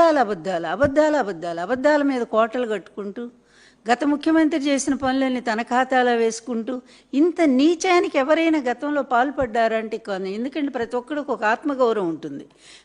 అబద్ధాలు అబద్ధాలు అబద్ధాలు అబద్ధాలు అబద్ధాల మీద కోటలు కట్టుకుంటూ గత ముఖ్యమంత్రి చేసిన పనులన్నీ తన ఖాతాలో వేసుకుంటూ ఇంత నీచానికి ఎవరైనా గతంలో పాల్పడ్డారంటే కొన్ని ఎందుకంటే ప్రతి ఒక్కరికి ఒక ఆత్మగౌరవం ఉంటుంది.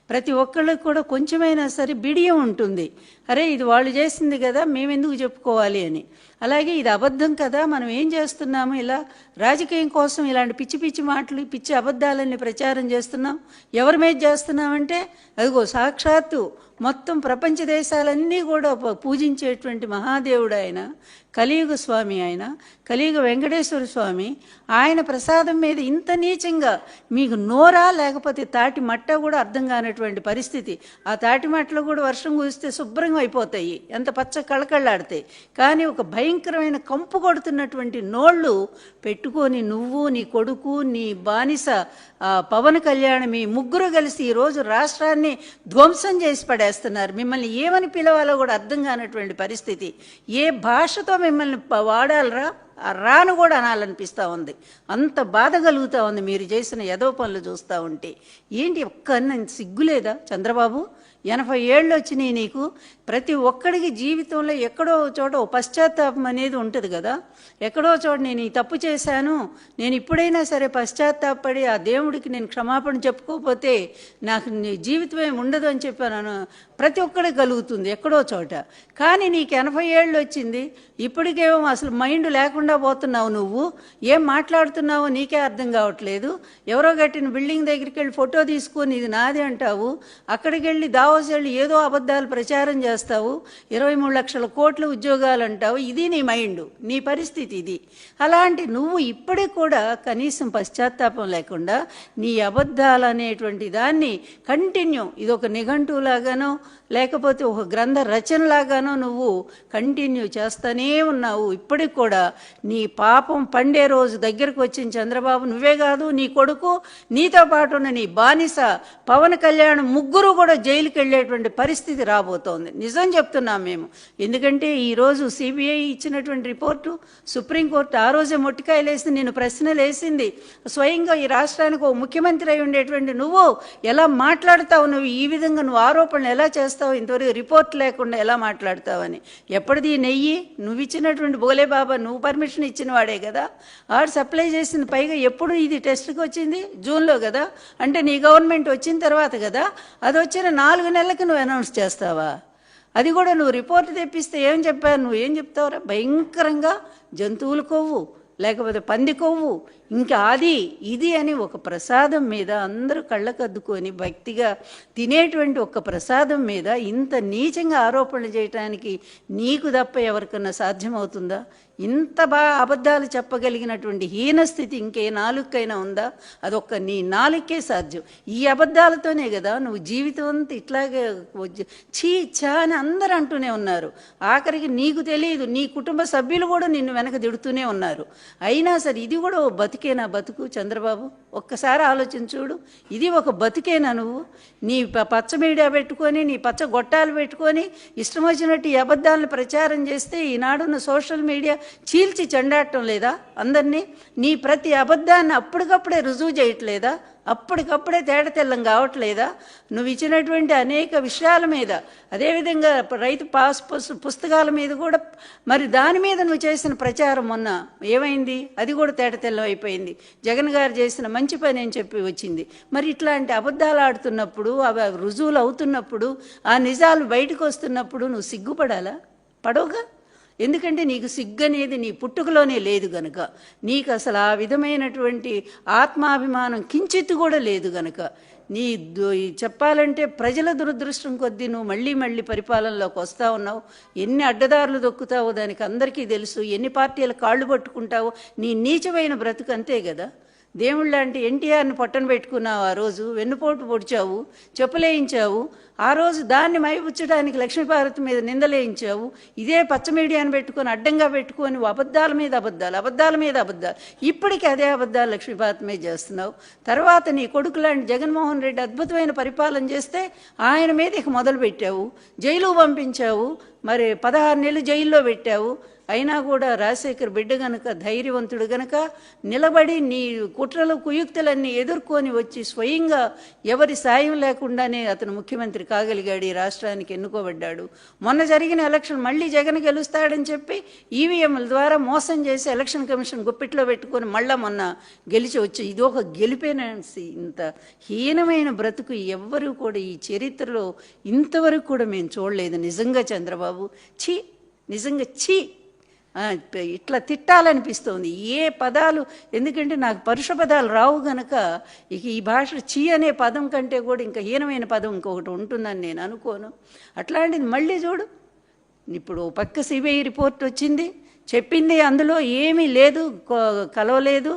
ప్రతి ఒక్కళ్ళకి కూడా కొంచెమైనా సరే బిడియం ఉంటుంది. అరే ఇది వాళ్ళు చేసింది కదా మేమెందుకు చెప్పుకోవాలి అని. అలాగే ఇది అబద్ధం కదా మనం ఏం చేస్తున్నాము ఇలా రాజకీయం కోసం ఇలాంటి పిచ్చి పిచ్చి మాటలు పిచ్చి అబద్ధాలన్నీ ప్రచారం చేస్తున్నాం. ఎవరి మీద చేస్తున్నామంటే అదిగో సాక్షాత్తు మొత్తం ప్రపంచ దేశాలన్నీ కూడా పూజించేటువంటి మహాదేవుడు ఆయన. కలియుగ స్వామి ఆయన కలియుగ వెంకటేశ్వర స్వామి ఆయన ప్రసాదం మీద ఇంత నీచంగా మీకు నోరా లేకపోతే తాటి మట్ట కూడా అర్థం కానటువంటి పరిస్థితి. ఆ తాటి మట్టలు కూడా వర్షం కురిస్తే శుభ్రంగా అయిపోతాయి. ఎంత పచ్చ కళకళ్ళాడతాయి కానీ ఒక భయంకరమైన కంపు కొడుతున్నటువంటి నోళ్ళు పెట్టుకొని నువ్వు నీ కొడుకు నీ బానిస పవన్ కళ్యాణ్ మీ ముగ్గురు కలిసి ఈరోజు రాష్ట్రాన్ని ధ్వంసం చేసి పడేస్తున్నారు. మిమ్మల్ని ఏమని పిలవాలో కూడా అర్థం కానటువంటి పరిస్థితి. ఏ భాషతో మిమ్మల్ని వాడాలరా? ఆ రాను కూడా అనాలనిపిస్తూ ఉంది. అంత బాధ కలుగుతూ ఉంది. మీరు చేసిన యదో పనులు చూస్తూ ఉంటే. ఏంటి ఒక్క సిగ్గులేదా చంద్రబాబు? ఎనభై ఏళ్ళు వచ్చినాయి నీకు. ప్రతి ఒక్కడికి జీవితంలో ఎక్కడో చోట పశ్చాత్తాపం అనేది ఉంటుంది కదా. ఎక్కడో చోట నేను ఈ తప్పు చేశాను నేను ఇప్పుడైనా సరే పశ్చాత్తాపడి ఆ దేవుడికి నేను క్షమాపణ చెప్పుకోకపోతే నాకు నీ జీవితం ఏమి ఉండదు అని చెప్పాను ప్రతి ఒక్కడికి కలుగుతుంది ఎక్కడో చోట. కానీ నీకు ఎనభై ఏళ్ళు వచ్చింది ఇప్పటికేమో అసలు మైండ్ లేకుండా పోతున్నావు నువ్వు. ఏం మాట్లాడుతున్నావో నీకే అర్థం కావట్లేదు. ఎవరో కట్టిన బిల్డింగ్ దగ్గరికి వెళ్ళి ఫోటో తీసుకొని ఇది నాది అంటావు. అక్కడికి వెళ్ళి దావ వెళ్ళి ఏదో అబద్ధాలు ప్రచారం చేస్తావు ఇరవై మూడు లక్షల కోట్ల ఉద్యోగాలు అంటావు ఇది నీ మైండ్ నీ పరిస్థితి ఇది. అలాంటి నువ్వు ఇప్పటికి కూడా కనీసం పశ్చాత్తాపం లేకుండా నీ అబద్ధాలు అనేటువంటి దాన్ని కంటిన్యూ ఇది ఒక నిఘంటువులాగానో లేకపోతే ఒక గ్రంథ రచనలాగానో నువ్వు కంటిన్యూ చేస్తూనే ఉన్నావు. ఇప్పటికి కూడా నీ పాపం పండే రోజు దగ్గరకు వచ్చిన చంద్రబాబు నువ్వే కాదు నీ కొడుకు నీతో పాటు ఉన్న నీ బానిస పవన్ కళ్యాణ్ ముగ్గురు కూడా జైలుకి వెళ్ళేటువంటి పరిస్థితి రాబోతోంది. నిజం చెప్తున్నాం మేము. ఎందుకంటే ఈరోజు సిబిఐ ఇచ్చినటువంటి రిపోర్టు సుప్రీంకోర్టు ఆ రోజే మొట్టికాయలేసి నేను ప్రశ్నలు వేసింది. స్వయంగా ఈ రాష్ట్రానికి ఒక ముఖ్యమంత్రి అయి ఉండేటువంటి నువ్వు ఎలా మాట్లాడతావు? నువ్వు ఈ విధంగా నువ్వు ఆరోపణలు ఎలా చేస్తావు? ఇంతవరకు రిపోర్ట్ లేకుండా ఎలా మాట్లాడతావని. ఎప్పటిది నెయ్యి? నువ్వు ఇచ్చినటువంటి బోలే బాబా నువ్వు పర్మిషన్ ఇచ్చిన వాడే కదా. ఆడు సప్లై చేసిన పైగా ఎప్పుడు ఇది టెస్ట్కి వచ్చింది? జూన్లో కదా. అంటే నీ గవర్నమెంట్ వచ్చిన తర్వాత కదా. అది వచ్చిన నాలుగు నెలలకు నువ్వు అనౌన్స్ చేస్తావా? అది కూడా నువ్వు రిపోర్ట్ తెప్పిస్తే ఏం చెప్పావు నువ్వు ఏం చెప్తావురా? భయంకరంగా జంతువులు కొవ్వు లేకపోతే పంది కొవ్వు ఇంకా అది ఇది అని ఒక ప్రసాదం మీద అందరూ కళ్ళకద్దుకొని భక్తిగా తినేటువంటి ఒక ప్రసాదం మీద ఇంత నీచంగా ఆరోపణలు చేయటానికి నీకు తప్ప ఎవరికన్నా సాధ్యమవుతుందా? ఇంత బాగా అబద్ధాలు చెప్పగలిగినటువంటి హీనస్థితి ఇంకే నాలుకైనా ఉందా? అదొక్క నీ నాలుకే సాధ్యం. ఈ అబద్ధాలతోనే కదా నువ్వు జీవితం అంతా ఇట్లాగే చీ చా అని అందరూ అంటూనే ఉన్నారు. ఆఖరికి నీకు తెలియదు నీ కుటుంబ సభ్యులు కూడా నిన్ను వెనక తిడుతూనే ఉన్నారు. అయినా సరే ఇది కూడా ఓ బతి బతుకు చంద్రబాబు? ఒక్కసారి ఆలోచించుడు ఇది ఒక బతికేనా నువ్వు? నీ ప- పచ్చ మీడియా పెట్టుకొని నీ పచ్చ గొట్టాలు పెట్టుకొని ఇష్టం వచ్చినట్టు ఈ అబద్ధాలను ప్రచారం చేస్తే ఈనాడున్న సోషల్ మీడియా చీల్చి చెండాడటం లేదా? అందరినీ నీ ప్రతి అబద్ధాన్ని అప్పటికప్పుడే రుజువు చేయట్లేదా? అప్పటికప్పుడే తేడ తెల్లం కావట్లేదా? నువ్వు ఇచ్చినటువంటి అనేక విషయాల మీద అదేవిధంగా రైతు పాస్ పుస్- పుస్తకాల మీద కూడా మరి దాని మీద నువ్వు చేసిన ప్రచారం మొన్న ఏమైంది? అది కూడా తేట తెల్లం అయిపోయింది. జగన్ గారు చేసిన మంచి పని అని చెప్పి వచ్చింది. మరి ఇట్లాంటి అబద్ధాలు ఆడుతున్నప్పుడు అవి రుజువులు అవుతున్నప్పుడు ఆ నిజాలు బయటకు వస్తున్నప్పుడు నువ్వు సిగ్గుపడాలా? పడవుగా? ఎందుకంటే నీకు సిగ్గు అనేది నీ పుట్టుకలోనే లేదు గనుక. నీకు అసలు ఆ విధమైనటువంటి ఆత్మాభిమానం కించిత్ కూడా లేదు గనుక. నీ దు- చెప్పాలంటే ప్రజల దురదృష్టం కొద్దీ నువ్వు మళ్ళీ మళ్ళీ పరిపాలనలోకి వస్తూ ఉన్నావు. ఎన్ని అడ్డదారులు దొక్కుతావో దానికి అందరికీ తెలుసు. ఎన్ని పార్టీల కాళ్ళు పట్టుకుంటావో నీ నీచమైన బ్రతుకు అంతే కదా దేవుళ్ళ లాంటి ఎన్టీఆర్ని పట్టణ పెట్టుకున్నావు ఆ రోజు వెన్నుపోటు పొడిచావు చెప్పులేయించావు ఆ రోజు దాన్ని మైపుచ్చడానికి లక్ష్మీపార్వతి మీద నిందలేయించావు ఇదే పచ్చ మీడియాను పెట్టుకొని అడ్డంగా పెట్టుకొని అబద్ధాల మీద అబద్ధాలు అబద్ధాల మీద అబద్ధాలు ఇప్పటికీ అదే అబద్ధాలు లక్ష్మీపార్వతి మీద చేస్తున్నావు. తర్వాత నీ కొడుకు లాంటి జగన్మోహన్ రెడ్డి అద్భుతమైన పరిపాలన చేస్తే ఆయన మీద ఇక మొదలు పెట్టావు జైలు పంపించావు మరి పదహారు నెలలు జైల్లో పెట్టావు. అయినా కూడా రాజశేఖర్ బిడ్డ గనక ధైర్యవంతుడు గనక నిలబడి నీ కుట్రలు కుయుక్తులన్నీ ఎదుర్కొని వచ్చి స్వయంగా ఎవరి సాయం లేకుండానే అతను ముఖ్యమంత్రి కాగలిగాడు ఈ రాష్ట్రానికి ఎన్నుకోబడ్డాడు. మొన్న జరిగిన ఎలక్షన్ మళ్ళీ జగన్ గెలుస్తాడని చెప్పి ఈవీఎంల ద్వారా మోసం చేసి ఎలక్షన్ కమిషన్ గుప్పిట్లో పెట్టుకొని మళ్ళా మొన్న గెలిచి వచ్చి ఇది ఒక గెలిపేనాసి ఇంత హీనమైన బ్రతుకు ఎవ్వరూ కూడా ఈ చరిత్రలో ఇంతవరకు కూడా మేము చూడలేదు. నిజంగా చంద్రబాబు ఛీ! నిజంగా ఛీ! ఇట్లా తిట్టాలనిపిస్తోంది. ఏ పదాలు ఎందుకంటే నాకు పరుష పదాలు రావు గనక ఇక ఈ భాష చీ అనే పదం కంటే కూడా ఇంకా హీనమైన పదం ఇంకొకటి ఉంటుందని నేను అనుకోను. అట్లాంటిది మళ్ళీ చూడు. ఇప్పుడు ఓ పక్క సిబిఐ రిపోర్ట్ వచ్చింది. చెప్పింది అందులో ఏమీ లేదు కలవలేదు.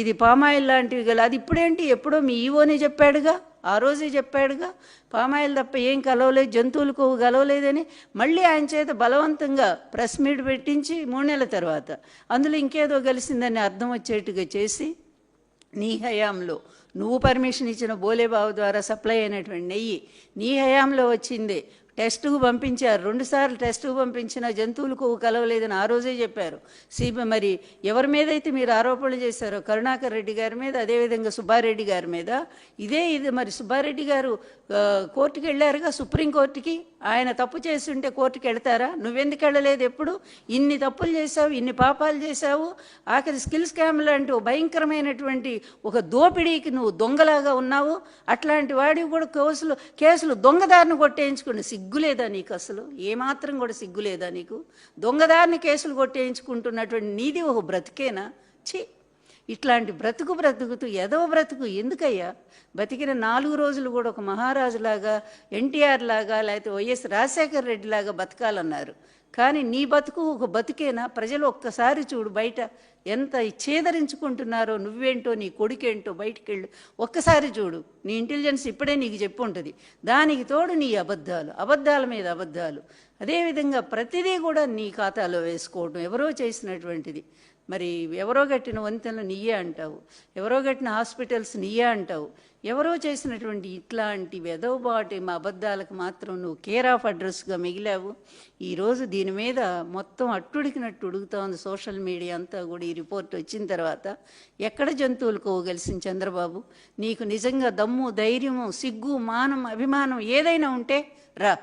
ఇది పామాయిల్ లాంటివి గల అది ఇప్పుడేంటి? ఎప్పుడో మీ ఈవోనే చెప్పాడుగా. ఆ రోజే చెప్పాడుగా పామాయిల్ తప్ప ఏం కలవలేదు జంతువులకు కలవలేదని మళ్ళీ ఆయన చేత బలవంతంగా ప్రెస్ మీట్ పెట్టించి మూడు నెలల తర్వాత అందులో ఇంకేదో కలిసిందని అర్థం వచ్చేట్టుగా చేసి నీ హయాంలో నువ్వు పర్మిషన్ ఇచ్చిన బోలేబాబు ద్వారా సప్లై అయినటువంటి నెయ్యి నీ హయాంలో వచ్చిందే టెస్టుకు పంపించారు. రెండుసార్లు టెస్టుకు పంపించిన జంతువులకు కలవలేదని ఆ రోజే చెప్పారు. సిబి మరి ఎవరి మీద అయితే మీరు ఆరోపణలు చేశారో కరుణాకర్ రెడ్డి గారి మీద అదేవిధంగా సుబ్బారెడ్డి గారి మీద ఇదే ఇది. మరి సుబ్బారెడ్డి గారు కోర్టుకి వెళ్ళారుగా సుప్రీంకోర్టుకి? ఆయన తప్పు చేసి ఉంటే కోర్టుకి వెళ్తారా? నువ్వెందుకు వెళ్ళలేదు ఎప్పుడు? ఇన్ని తప్పులు చేశావు ఇన్ని పాపాలు చేశావు. ఆఖరి స్కిల్ స్కామ్ లాంటి భయంకరమైనటువంటి ఒక దోపిడీకి నువ్వు దొంగలాగా ఉన్నావు. అట్లాంటి వాడివి కూడా కేసులు కేసులు దొంగదారిని కొట్టేయించుకుని సిగ్గులేదా నీకు అసలు? ఏమాత్రం కూడా సిగ్గులేదా నీకు? దొంగదారిని కేసులు కొట్టేయించుకుంటున్నటువంటి నీది ఒక బ్రతికేనా? ఛీ! ఇట్లాంటి బ్రతుకు బ్రతుకుతూ ఎదవ బ్రతుకు. ఎందుకయ్యా? బతికిన నాలుగు రోజులు కూడా ఒక మహారాజులాగా ఎన్టీఆర్ లాగా లేకపోతే వైఎస్ రాజశేఖర రెడ్డి లాగా బతకాలన్నారు. కానీ నీ బతుకు ఒక బతుకేనా? ప్రజలు ఒక్కసారి చూడు బయట ఎంత ఛేదరించుకుంటున్నారో నువ్వేంటో నీ కొడుకేంటో బయటికి వెళ్ళు ఒక్కసారి చూడు. నీ ఇంటెలిజెన్స్ ఇప్పుడే నీకు చెప్పు ఉంటుంది. దానికి తోడు నీ అబద్ధాలు అబద్ధాల మీద అబద్ధాలు. అదేవిధంగా ప్రతిదీ కూడా నీ ఖాతాలో వేసుకోవడం ఎవరో చేసినటువంటిది. మరి ఎవరో కట్టిన వంతెనలు నీయే అంటావు. ఎవరో కట్టిన హాస్పిటల్స్ నీయే అంటావు. ఎవరో చేసినటువంటి ఇట్లాంటి వెదవబాటి మా అబద్ధాలకు మాత్రం నువ్వు కేర్ ఆఫ్ అడ్రస్గా మిగిలావు. ఈరోజు దీని మీద మొత్తం అట్టుడికినట్టు ఉడుగుతా ఉంది సోషల్ మీడియా అంతా కూడా ఈ రిపోర్ట్ వచ్చిన తర్వాత. ఎక్కడ జంతువులు కోగలిసిన చంద్రబాబు? నీకు నిజంగా దమ్ము ధైర్యము సిగ్గు మానం అభిమానం ఏదైనా ఉంటే రా.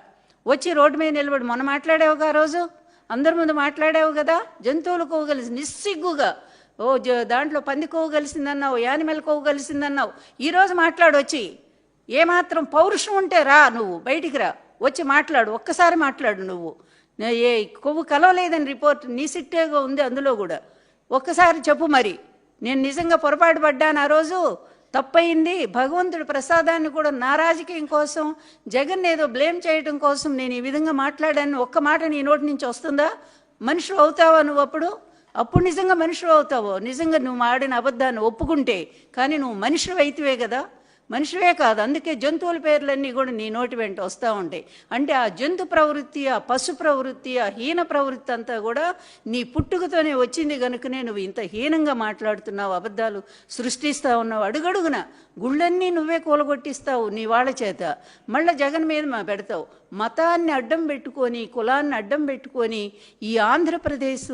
వచ్చి రోడ్డు మీద నిలబడి. మొన్న మాట్లాడావుగా ఆ రోజు? అందరి ముందు మాట్లాడావు కదా జంతువులు కోగలిసి నిస్సిగ్గుగా. ఓ దాంట్లో పంది కోవు యానిమల్ కోవు ఈరోజు మాట్లాడు వచ్చి. ఏమాత్రం పౌరుషం ఉంటే రా నువ్వు బయటికి రా. వచ్చి మాట్లాడు ఒక్కసారి మాట్లాడు నువ్వు. ఏ కొవ్వు కలవలేదని రిపోర్ట్ నీ సిట్టేగా ఉంది అందులో కూడా. ఒక్కసారి చెప్పు మరి. నేను నిజంగా పొరపాటు పడ్డాను ఆ రోజు? తప్పయింది. భగవంతుడి ప్రసాదాన్ని కూడా నా రాజకీయం కోసం జగన్ ఏదో బ్లేమ్ చేయడం కోసం నేను ఈ విధంగా మాట్లాడాను. ఒక్క మాట నీ నోటి నుంచి వస్తుందా? మనిషి అవుతావా నువ్వు అప్పుడు? అప్పుడు నిజంగా మనుషులు అవుతావో? నిజంగా నువ్వు ఆడిన అబద్ధాన్ని ఒప్పుకుంటే కానీ నువ్వు మనిషి అయితేవే కదా? మనిషివే కాదు అందుకే జంతువుల పేర్లన్నీ కూడా నీ నోటి వెంట వస్తూ ఉంటాయి. అంటే ఆ జంతు ప్రవృత్తి ఆ పశు ప్రవృత్తి ఆ హీన ప్రవృత్తి అంతా కూడా నీ పుట్టుకతోనే వచ్చింది కనుకనే నువ్వు ఇంత హీనంగా మాట్లాడుతున్నావు అబద్ధాలు సృష్టిస్తా ఉన్నావు. అడుగడుగున గుళ్ళన్నీ నువ్వే కూలగొట్టిస్తావు నీ వాళ్ళ చేత. మళ్ళీ జగన్ మీద మా పెడతావు. మతాన్ని అడ్డం పెట్టుకొని కులాన్ని అడ్డం పెట్టుకొని ఈ ఆంధ్రప్రదేశ్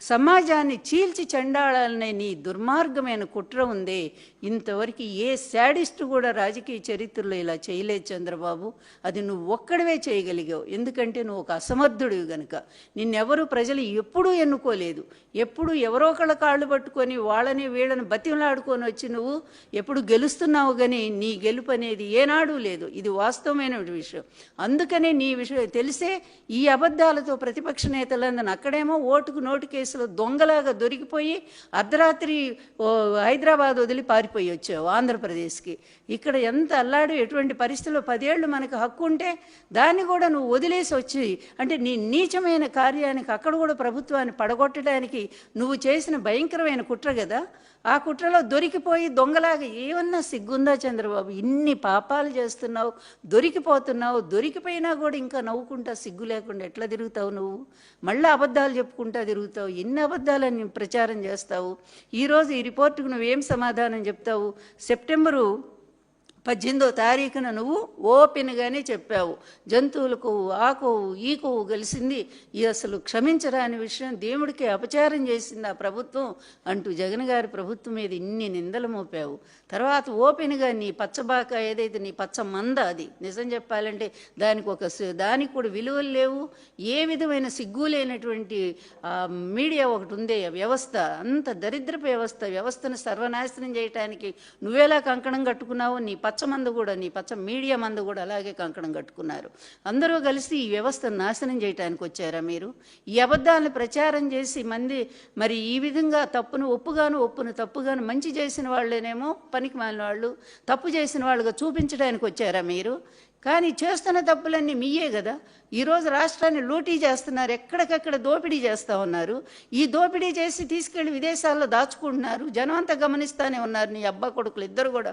సమాజాన్ని చీల్చి చెండాడాలనే నీ దుర్మార్గమైన కుట్ర ఉంది. ఇంతవరకు ఏ శాడిస్ట్ కూడా రాజకీయ చరిత్రలో ఇలా చేయలేదు చంద్రబాబు. అది నువ్వు ఒక్కడవే చేయగలిగావు. ఎందుకంటే నువ్వు ఒక అసమర్థుడివి గనుక. నిన్నెవరు ప్రజలు ఎప్పుడూ ఎన్నుకోలేదు. ఎప్పుడు ఎవరో ఒకళ్ళ కాళ్ళు పట్టుకొని వాళ్ళని వీళ్ళని బతిమలాడుకొని వచ్చి నువ్వు ఎప్పుడు గెలుస్తున్నావు కానీ నీ గెలుపు అనేది ఏనాడు లేదు. ఇది వాస్తవమైన విషయం. అందుకనే నీ విషయం తెలిసే ఈ అబద్ధాలతో ప్రతిపక్ష నేతలందరూ అక్కడేమో ఓటుకు నోటు కేసులో దొంగలాగా దొరికిపోయి అర్ధరాత్రి హైదరాబాద్ వదిలి పారిపోయి పోయి వచ్చావు ఆంధ్రప్రదేశ్కి. ఇక్కడ ఎంత అల్లాడు ఎటువంటి పరిస్థితుల్లో పదేళ్ళు మనకు హక్కు ఉంటే దాన్ని కూడా నువ్వు వదిలేసి వచ్చి అంటే నీ నీచమైన కార్యానికి అక్కడ కూడా ప్రభుత్వాన్ని పడగొట్టడానికి నువ్వు చేసిన భయంకరమైన కుట్ర కదా? ఆ కుట్రలో దొరికిపోయి దొంగలాగా ఏమన్నా సిగ్గుందా చంద్రబాబు? ఇన్ని పాపాలు చేస్తున్నావు దొరికిపోతున్నావు దొరికిపోయినా కూడా ఇంకా నవ్వుకుంటా సిగ్గు లేకుండా ఎట్లా తిరుగుతావు నువ్వు? మళ్ళీ అబద్ధాలు చెప్పుకుంటా తిరుగుతావు ఎన్ని అబద్ధాలని ప్రచారం చేస్తావు? ఈరోజు ఈ రిపోర్టుకు నువ్వేం సమాధానం చెప్తావు సెప్టెంబరు పద్దెనిమిదో తారీఖున నువ్వు ఓపెన్గానే చెప్పావు. జంతువులకు ఆ కొవ్వు ఈ కొవ్వు కలిసింది. ఈ అసలు క్షమించరాని విషయం దేవుడికి అపచారం చేసింది ఆ ప్రభుత్వం అంటూ జగన్ గారి ప్రభుత్వం మీద ఇన్ని నిందలు మోపావు. తర్వాత ఓపెన్గా నీ పచ్చబాక ఏదైతే నీ పచ్చ మంద అది నిజం చెప్పాలంటే దానికి ఒక దానికి కూడా విలువలు లేవు. ఏ విధమైన సిగ్గు లేనటువంటి మీడియా ఒకటి ఉందే వ్యవస్థ. అంత దరిద్రపు వ్యవస్థ. వ్యవస్థను సర్వనాశనం చేయటానికి నువ్వేలా కంకణం కట్టుకున్నావు నీ పచ్చ పచ్చమందు కూడా నీ పచ్చ మీడియా మందు కూడా అలాగే కంకణం కట్టుకున్నారు. అందరూ కలిసి ఈ వ్యవస్థను నాశనం చేయటానికి వచ్చారా మీరు? ఈ అబద్ధాలను ప్రచారం చేసి మంది మరి ఈ విధంగా తప్పును ఒప్పుగాను ఒప్పును తప్పుగాను మంచి చేసిన వాళ్ళేనేమో పనికి మాలిన వాళ్ళు తప్పు చేసిన వాళ్ళుగా చూపించడానికి వచ్చారా మీరు? కానీ చేస్తున్న తప్పులన్నీ మీయే కదా. ఈరోజు రాష్ట్రాన్ని లూటీ చేస్తున్నారు ఎక్కడికక్కడ దోపిడీ చేస్తూ ఉన్నారు. ఈ దోపిడీ చేసి తీసుకెళ్ళి విదేశాల్లో దాచుకుంటున్నారు. జనం అంతా గమనిస్తానే ఉన్నారు. నీ అబ్బా కొడుకులు ఇద్దరు కూడా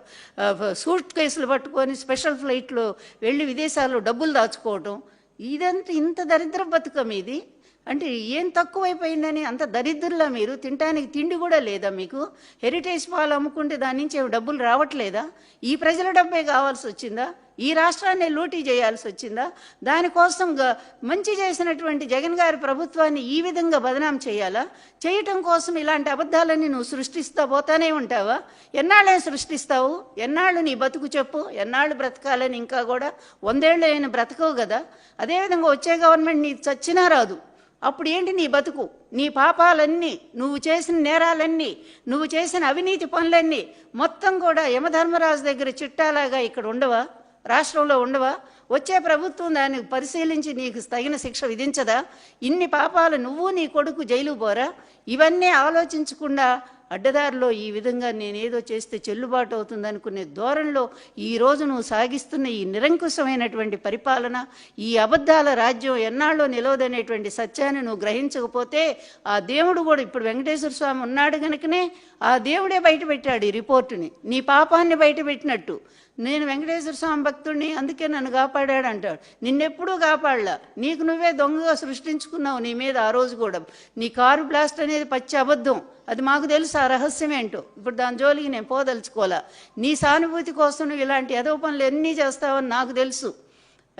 సూట్ కేసులు పట్టుకొని స్పెషల్ ఫ్లైట్లో వెళ్ళి విదేశాల్లో డబ్బులు దాచుకోవటం. ఇదంతా ఇంత దరిద్ర బతుకం ఇది. అంటే ఏం తక్కువైపోయిందని అంత దరిద్రులా మీరు? తినడానికి తిండి కూడా లేదా మీకు? హెరిటేజ్ పాలు అమ్ముకుంటే దాని నుంచి డబ్బులు రావట్లేదా? ఈ ప్రజల డబ్బే కావాల్సి వచ్చిందా? ఈ రాష్ట్రాన్ని లూటీ చేయాల్సి వచ్చిందా? దానికోసం మంచి చేసినటువంటి జగన్ గారి ప్రభుత్వాన్ని ఈ విధంగా బదనాం చేయాలా? చేయటం కోసం ఇలాంటి అబద్ధాలన్నీ నువ్వు సృష్టిస్తా పోతానే ఉంటావా? ఎన్నాళ్ళే సృష్టిస్తావు? ఎన్నాళ్ళు నీ బతుకు చెప్పు? ఎన్నాళ్ళు బ్రతకాలని ఇంకా కూడా? వందేళ్ళు అయిన బ్రతకవు కదా? అదేవిధంగా వచ్చే గవర్నమెంట్ నీ చచ్చినా రాదు. అప్పుడు ఏంటి నీ బతుకు? నీ పాపాలన్నీ నువ్వు చేసిన నేరాలన్నీ నువ్వు చేసిన అవినీతి పనులన్నీ మొత్తం కూడా యమధర్మరాజు దగ్గర చిట్టాలాగా ఇక్కడ ఉండవా? రాష్ట్రంలో ఉండవా? వచ్చే ప్రభుత్వం దాన్ని పరిశీలించి నీకు తగిన శిక్ష విధించదా? ఇన్ని పాపాలు నువ్వు నీ కొడుకు జైలు పోరా? ఇవన్నీ ఆలోచించకుండా అడ్డదారిలో ఈ విధంగా నేనేదో చేస్తే చెల్లుబాటు అవుతుంది అనుకునే ధోరణిలో ఈ నువ్వు సాగిస్తున్న ఈ నిరంకుశమైనటువంటి పరిపాలన ఈ అబద్ధాల రాజ్యం ఎన్నాళ్ళో నిలవదనేటువంటి సత్యాన్ని నువ్వు గ్రహించకపోతే ఆ దేవుడు కూడా ఇప్పుడు వెంకటేశ్వర స్వామి ఉన్నాడు కనుకనే ఆ దేవుడే బయట పెట్టాడు ఈ రిపోర్టుని. నీ పాపాన్ని బయట పెట్టినట్టు నేను వెంకటేశ్వర స్వామి భక్తుడిని అందుకే నన్ను కాపాడాడు అంటాడు నిన్నెప్పుడూ కాపాడలా. నీకు నువ్వే దొంగగా సృష్టించుకున్నావు నీ మీద ఆ రోజు కూడా. నీ కారు బ్లాస్ట్ అనేది పచ్చి అబద్ధం. అది మాకు తెలుసు ఆ రహస్యం ఏంటో. ఇప్పుడు దాని జోలికి నేను పోదలుచుకోలే నీ సానుభూతి కోసం నువ్వు ఇలాంటి ఎదవ పనులు ఎన్ని చేస్తావని నాకు తెలుసు.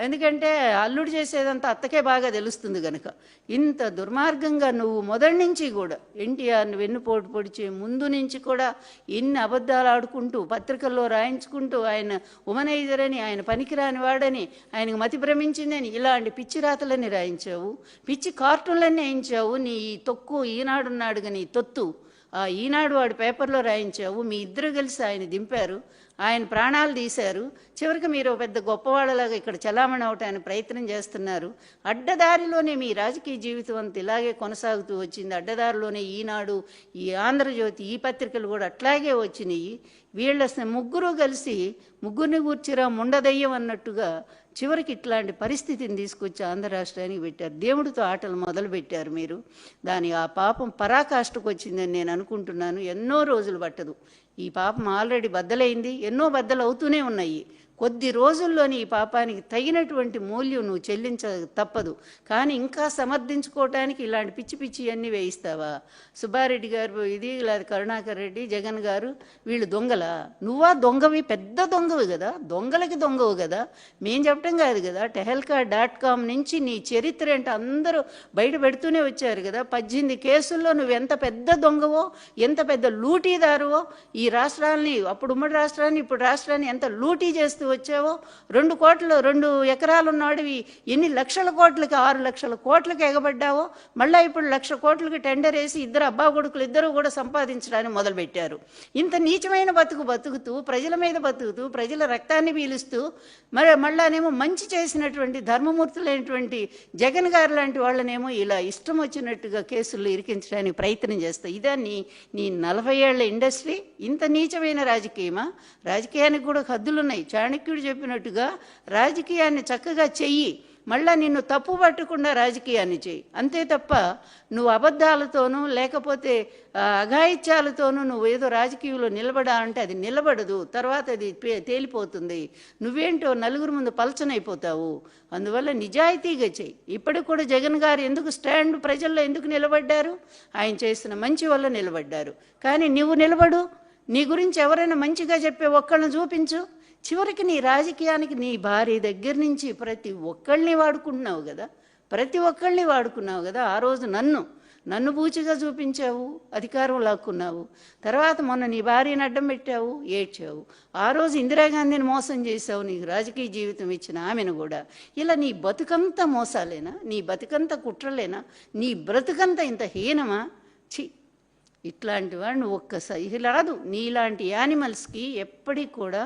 ఎందుకంటే అల్లుడు చేసేదంతా అత్తకే బాగా తెలుస్తుంది గనక. ఇంత దుర్మార్గంగా నువ్వు మొదటి నుంచి కూడా ఎన్టీఆర్ని వెన్నుపోటు పొడిచే ముందు నుంచి కూడా ఇన్ని అబద్ధాలు ఆడుకుంటూ పత్రికల్లో రాయించుకుంటూ ఆయన ఉమనైజర్ అని ఆయన పనికిరాని వాడని ఆయనకు మతి భ్రమించిందని ఇలాంటి పిచ్చి రాతలన్నీ రాయించావు. పిచ్చి కార్టూన్లన్నీ వేయించావు. నీ ఈ తొక్కు ఈనాడున్నాడు నీ తొత్తు. ఈనాడు వాడు పేపర్లో రాయించావు మీ ఇద్దరు కలిసి ఆయన దింపారు ఆయన ప్రాణాలు తీశారు. చివరికి మీరు పెద్ద గొప్పవాళ్ళలాగా ఇక్కడ చలామణి అవటానికి ప్రయత్నం చేస్తున్నారు. అడ్డదారిలోనే మీ రాజకీయ జీవితం అంత ఇలాగే కొనసాగుతూ వచ్చింది. అడ్డదారిలోనే ఈనాడు ఈ ఆంధ్రజ్యోతి ఈ పత్రికలు కూడా అట్లాగే వచ్చినాయి. వీళ్ళ ముగ్గురు కలిసి ముగ్గురిని కూర్చిరా ముండదయ్యం అన్నట్టుగా చివరికి ఇట్లాంటి పరిస్థితిని తీసుకొచ్చి ఆంధ్ర రాష్ట్రానికి పెట్టారు. దేవుడితో ఆటలు మొదలు పెట్టారు మీరు. దాని ఆ పాపం పరాకాష్ఠకు వచ్చిందని నేను అనుకుంటున్నాను. ఎన్నో రోజులు పట్టదు. ఈ పాపం ఆల్రెడీ బద్దలైంది. ఎన్నో బద్దలు అవుతూనే ఉన్నాయి. కొద్ది రోజుల్లోని ఈ పాపానికి తగినటువంటి మూల్యం నువ్వు చెల్లించ తప్పదు. కానీ ఇంకా సమర్థించుకోవటానికి ఇలాంటి పిచ్చి పిచ్చి అన్నీ వేయిస్తావా? సుబ్బారెడ్డి గారు ఇది లేదా కరుణాకర్ రెడ్డి జగన్ గారు వీళ్ళు దొంగలా? నువ్వా దొంగవి? పెద్ద దొంగవి కదా. దొంగలకి దొంగవు కదా. మేం చెప్పటం కాదు కదా. టెహల్కా డాట్ కామ్ నుంచి నీ చరిత్ర ఏంటో అందరూ బయట పెడుతూనే వచ్చారు కదా. పద్దెనిమిది కేసుల్లో నువ్వు ఎంత పెద్ద దొంగవో ఎంత పెద్ద లూటీదారువో ఈ రాష్ట్రాల్ని అప్పుడు ఉమ్మడి రాష్ట్రాన్ని ఇప్పుడు రాష్ట్రాన్ని ఎంత లూటీ చేస్తూ వచ్చావో? రెండు కోట్లు రెండు ఎకరాలు ఉన్నవాడివి ఎన్ని లక్షల కోట్లకి ఆరు లక్షల కోట్లకి ఎగబడ్డావో? మళ్ళీ ఇప్పుడు లక్ష కోట్లకి టెండర్ వేసి ఇద్దరు అబ్బా కొడుకులు ఇద్దరు కూడా సంపాదించడానికి మొదలుపెట్టారు. ఇంత నీచమైన బతుకు బతుకుతూ ప్రజల మీద బతుకుతూ ప్రజల రక్తాన్ని పీలుస్తూ మరి మళ్ళానేమో మంచి చేసినటువంటి ధర్మమూర్తులైనటువంటి జగన్ గారు లాంటి వాళ్ళనేమో ఇలా ఇష్టం వచ్చినట్టుగా కేసుల్లో ఇరికించడానికి ప్రయత్నం చేస్తాయి. ఇదా నీ నీ నలభై ఏళ్ళ ఇండస్ట్రీ? ఇంత నీచమైన రాజకీయమా? రాజకీయానికి కూడా హద్దులున్నాయి. చాణక్యుడు చెప్పినట్టుగా రాజకీయాన్ని చక్కగా చెయ్యి. మళ్ళా నిన్ను తప్పు పట్టకుండా రాజకీయాన్ని చేయి అంతే తప్ప నువ్వు అబద్ధాలతోనూ లేకపోతే అఘాయిత్యాలతోనూ నువ్వు ఏదో రాజకీయంలో నిలబడాలంటే అది నిలబడదు. తర్వాత అది తేలిపోతుంది. నువ్వేంటో నలుగురు ముందు పలచనైపోతావు. అందువల్ల నిజాయితీగా చెయ్యి. ఇప్పటికి కూడా జగన్ గారు ఎందుకు స్టాండ్ ప్రజల్లో ఎందుకు నిలబడ్డారు? ఆయన చేసిన మంచి వల్ల నిలబడ్డారు. కానీ నువ్వు నిలబడు. నీ గురించి ఎవరైనా మంచిగా చెప్పే ఒక్కళ్ళని చూపించు. చివరికి నీ రాజకీయానికి నీ భార్య దగ్గర నుంచి ప్రతి ఒక్కళ్ళని వాడుకుంటున్నావు కదా? ప్రతి ఒక్కళ్ళని వాడుకున్నావు కదా? ఆ రోజు నన్ను నన్ను బూచిగా చూపించావు అధికారం లాక్కున్నావు. తర్వాత మొన్న నీ భార్యను అడ్డం పెట్టావు ఏడ్చావు. ఆ రోజు ఇందిరాగాంధీని మోసం చేశావు నీకు రాజకీయ జీవితం ఇచ్చిన ఆమెను కూడా. ఇలా నీ బతుకంతా మోసాలేనా? నీ బతుకంతా కుట్రలేనా? నీ బ్రతుకంతా ఇంత హీనమా? ఛీ! ఇట్లాంటి వాడిని ఒక్కసారి ఇది రాదు నీలాంటి యానిమల్స్కి ఎప్పటికి కూడా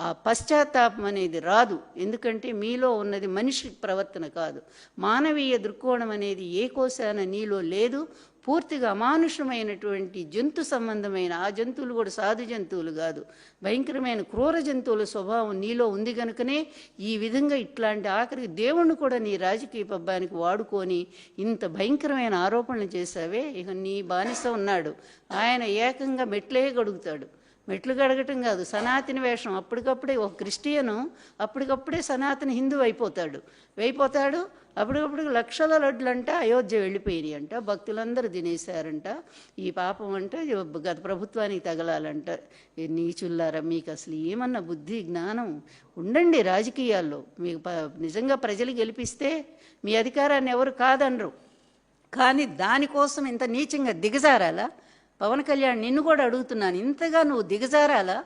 ఆ పశ్చాత్తాపం అనేది రాదు. ఎందుకంటే మీలో ఉన్నది మనిషి ప్రవర్తన కాదు. మానవీయ దృక్కోణం అనేది ఏ కోశాన నీలో లేదు. పూర్తిగా అమానుషమైనటువంటి జంతు సంబంధమైన ఆ జంతువులు కూడా సాధు జంతువులు కాదు. భయంకరమైన క్రూర జంతువుల స్వభావం నీలో ఉంది కనుకనే ఈ విధంగా ఇట్లాంటి ఆఖరికి దేవుణ్ణి కూడా నీ రాజకీయ పబ్బానికి వాడుకొని ఇంత భయంకరమైన ఆరోపణలు చేశావే? ఇక నీ బానిస ఉన్నాడు. ఆయన ఏకంగా మెట్లే గడుగుతాడు మెట్లు గడగటం కాదు సనాతన వేషం. అప్పటికప్పుడే ఒక క్రిస్టియను అప్పటికప్పుడే సనాతన హిందూ అయిపోతాడు. అయిపోతాడు అప్పటికప్పుడు లక్షల లడ్లంట అయోధ్య వెళ్ళిపోయినాయి అంట భక్తులందరూ తినేశారంట. ఈ పాపం అంట గత ప్రభుత్వానికి తగలాలంట. ఈ నీచుల్లారా మీకు అసలు ఏమన్నా బుద్ధి జ్ఞానం ఉండండి రాజకీయాల్లో. మీకు ప- నిజంగా ప్రజలు గెలిపిస్తే మీ అధికారాన్ని ఎవరు కాదనరు. కానీ దానికోసం ఇంత నీచంగా దిగజారాలా? పవన్ కళ్యాణ్ నిన్ను కూడా అడుగుతున్నాను. ఇంతగా నువ్వు దిగజారాలా?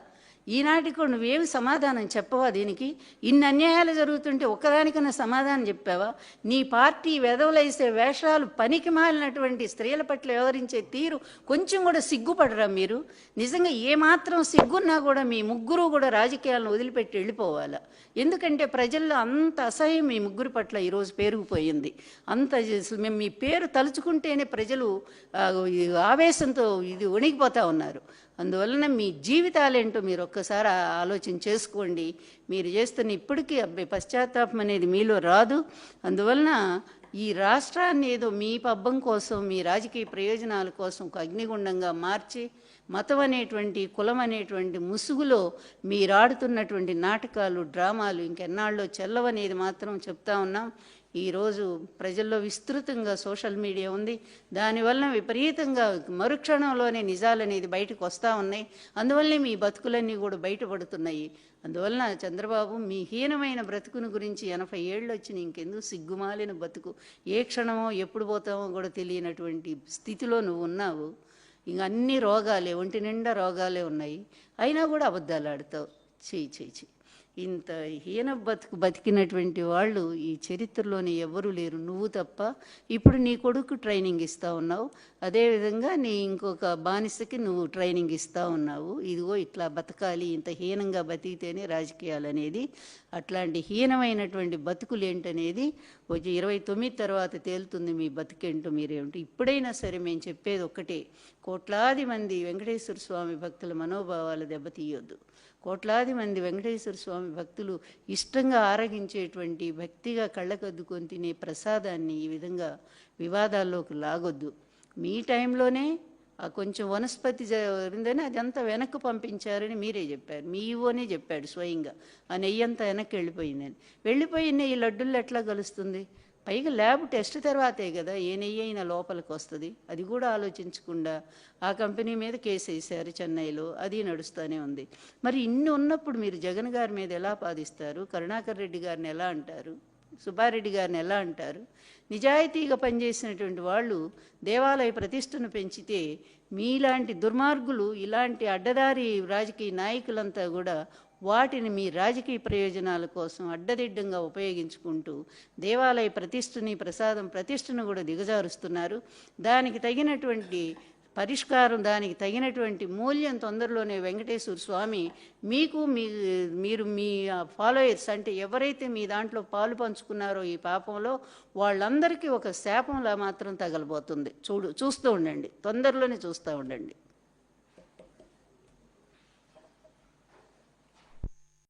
ఈనాటికి కూడా నువ్వేమి సమాధానం చెప్పవా దీనికి? ఇన్ని అన్యాయాలు జరుగుతుంటే ఒక్కదానికన్నా సమాధానం చెప్పావా? నీ పార్టీ వెదవలేసే వేషాలు పనికి మాలినటువంటి స్త్రీల పట్ల వ్యవహరించే తీరు కొంచెం కూడా సిగ్గుపడరా మీరు? నిజంగా ఏమాత్రం సిగ్గున్నా కూడా మీ ముగ్గురు కూడా రాజకీయాలను వదిలిపెట్టి వెళ్ళిపోవాలా? ఎందుకంటే ప్రజల్లో అంత అసహ్యం మీ ముగ్గురు పట్ల ఈరోజు పేరుకుపోయింది. అంత మేము మీ పేరు తలుచుకుంటేనే ప్రజలు ఆవేశంతో ఇది వణిగిపోతూ ఉన్నారు. అందువలన మీ జీవితాలేంటో మీరు ఒక్కసారి ఆలోచన చేసుకోండి. మీరు చేస్తున్న ఇప్పటికీ అబ్బాయి పశ్చాత్తాపం అనేది మీలో రాదు. అందువలన ఈ రాష్ట్రాన్ని ఏదో మీ పబ్బం కోసం మీ రాజకీయ ప్రయోజనాల కోసం ఒక అగ్నిగుండంగా మార్చి మతం అనేటువంటి కులం అనేటువంటి ముసుగులో మీరు ఆడుతున్నటువంటి నాటకాలు డ్రామాలు ఇంకెన్నాళ్ళో చెల్లవనేది మాత్రం చెప్తా ఉన్నాం. ఈరోజు ప్రజల్లో విస్తృతంగా సోషల్ మీడియా ఉంది. దానివల్ల విపరీతంగా మరుక్షణంలోనే నిజాలు అనేది బయటకు వస్తూ ఉన్నాయి. అందువల్లనే మీ బతుకులన్నీ కూడా బయటపడుతున్నాయి. అందువలన చంద్రబాబు మీ హీనమైన బ్రతుకుని గురించి ఎనభై ఏళ్ళు వచ్చిన ఇంకెందుకు సిగ్గుమాలిన బతుకు? ఏ క్షణమో ఎప్పుడు పోతామో కూడా తెలియనటువంటి స్థితిలో నువ్వు ఉన్నావు. ఇంక అన్ని రోగాలే ఒంటి నిండా రోగాలే ఉన్నాయి. అయినా కూడా అబద్ధాలు ఆడతావు. చేయి చేయి చేయి ఇంత హీన బతుకు బతికినటువంటి వాళ్ళు ఈ చరిత్రలోనే ఎవ్వరూ లేరు. నువ్వు తప్ప ఇప్పుడు నీ కొడుకు ట్రైనింగ్ ఇస్తూ ఉన్నావు. అదేవిధంగా నీ ఇంకొక బానిసకి నువ్వు ట్రైనింగ్ ఇస్తూ ఉన్నావు. ఇదిగో ఇట్లా బతకాలి ఇంత హీనంగా బతికితేనే రాజకీయాలు అనేది అట్లాంటి హీనమైనటువంటి బతుకులు ఏంటనేది వచ్చి ఇరవై తొమ్మిది తర్వాత తేలుతుంది మీ బతికేంటో మీరేంటో ఇప్పుడైనా సరే మేము చెప్పేది ఒక్కటే. కోట్లాది మంది వెంకటేశ్వర స్వామి భక్తుల మనోభావాలు దెబ్బతీయొద్దు. కోట్లాది మంది వెంకటేశ్వర స్వామి భక్తులు ఇష్టంగా ఆరగించేటువంటి భక్తిగా కళ్ళకద్దుకొని తినే ప్రసాదాన్ని ఈ విధంగా వివాదాల్లోకి లాగొద్దు. మీ టైంలోనే ఆ కొంచెం వనస్పతి జరిగిందని అదంతా వెనక్కి పంపించారని మీరే చెప్పారు. మీ ఈవోనే చెప్పాడు స్వయంగా. ఆ నెయ్యి అంతా వెనక్కి వెళ్ళిపోయిందని. వెళ్ళిపోయిన ఈ లడ్డుల్లో ఎట్లా కలుస్తుంది? పైగా ల్యాబ్ టెస్ట్ తర్వాతే కదా ఏ నెయ్యి అయినా లోపలికి వస్తుంది. అది కూడా ఆలోచించకుండా ఆ కంపెనీ మీద కేసు వేశారు చెన్నైలో అది నడుస్తూనే ఉంది. మరి ఇన్ని ఉన్నప్పుడు మీరు జగన్ గారి మీద ఎలా పాదిస్తారు? కరుణాకర్ రెడ్డి గారిని ఎలా అంటారు? సుబ్బారెడ్డి గారిని ఎలా అంటారు? నిజాయితీగా పనిచేసినటువంటి వాళ్ళు దేవాలయ ప్రతిష్టను పెంచితే మీలాంటి దుర్మార్గులు ఇలాంటి అడ్డదారి రాజకీయ నాయకులంతా కూడా వాటిని మీ రాజకీయ ప్రయోజనాల కోసం అడ్డదిడ్డంగా ఉపయోగించుకుంటూ దేవాలయ ప్రతిష్టని ప్రసాదం ప్రతిష్టను కూడా దిగజారుస్తున్నారు. దానికి తగినటువంటి పరిష్కారం దానికి తగినటువంటి మూల్యం తొందరలోనే వెంకటేశ్వర స్వామి మీకు మీ మీరు మీ ఫాలోయర్స్ అంటే ఎవరైతే మీ దాంట్లో పాలు పంచుకున్నారో ఈ పాపంలో వాళ్ళందరికీ ఒక శాపంలా మాత్రం తగలబోతుంది. చూడు చూస్తూ ఉండండి. తొందరలోనే చూస్తూ ఉండండి.